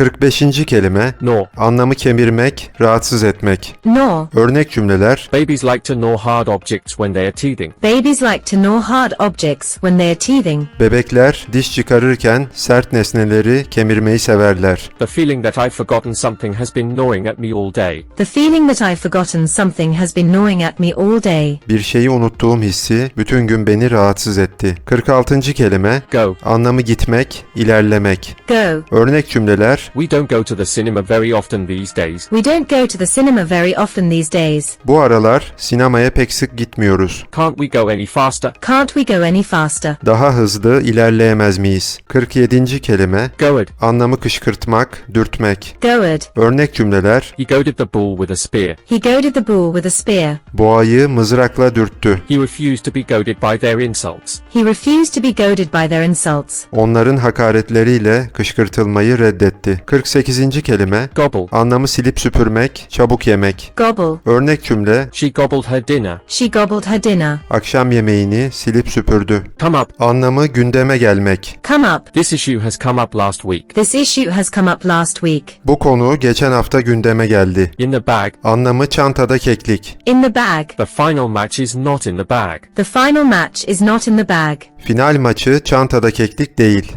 45. kelime Gnaw. anlamı kemirmek, rahatsız etmek. Gnaw. Örnek cümleler Babies like to gnaw hard objects when they are teething. Babies like to gnaw hard objects when they are teething. Bebekler diş çıkarırken sert nesneleri kemirmeyi severler. The feeling that I've forgotten something has been gnawing at me all day. The feeling that I've forgotten something has been gnawing at me all day. Bir şeyi unuttuğum hissi bütün gün beni rahatsız etti. 46. kelime Go. anlamı gitmek, ilerlemek. Go. Örnek cümleler We don't go to the cinema very often these days. We don't go to the cinema very often these days. bu aralar sinemaya pek sık gitmiyoruz. Can't we go any faster? Can't we go any faster? Daha hızlı ilerleyemez miyiz? 47. kelime Goad. anlamı kışkırtmak, dürtmek. Goad. Örnek cümleler He goaded the bull with a spear. He goaded the bull with a spear. boğayı mızrakla dürttü. He refused to be goaded by their insults. He refused to be goaded by their insults. Onların hakaretleriyle kışkırtılmayı reddetti. 48. kelime Gobble. anlamı silip süpürmek, çabuk yemek. Gobble. Örnek cümle She gobbled her dinner. She gobbled her dinner. akşam yemeğini silip süpürdü. Come up. Anlamı gündeme gelmek. Come up. This issue has come up last week. This issue has come up last week. Bu konu geçen hafta gündeme geldi. In the bag. Anlamı çantada keklik. In the bag. The final match is not in the bag. The final match is not in the bag. Final maçı çantada keklik değil.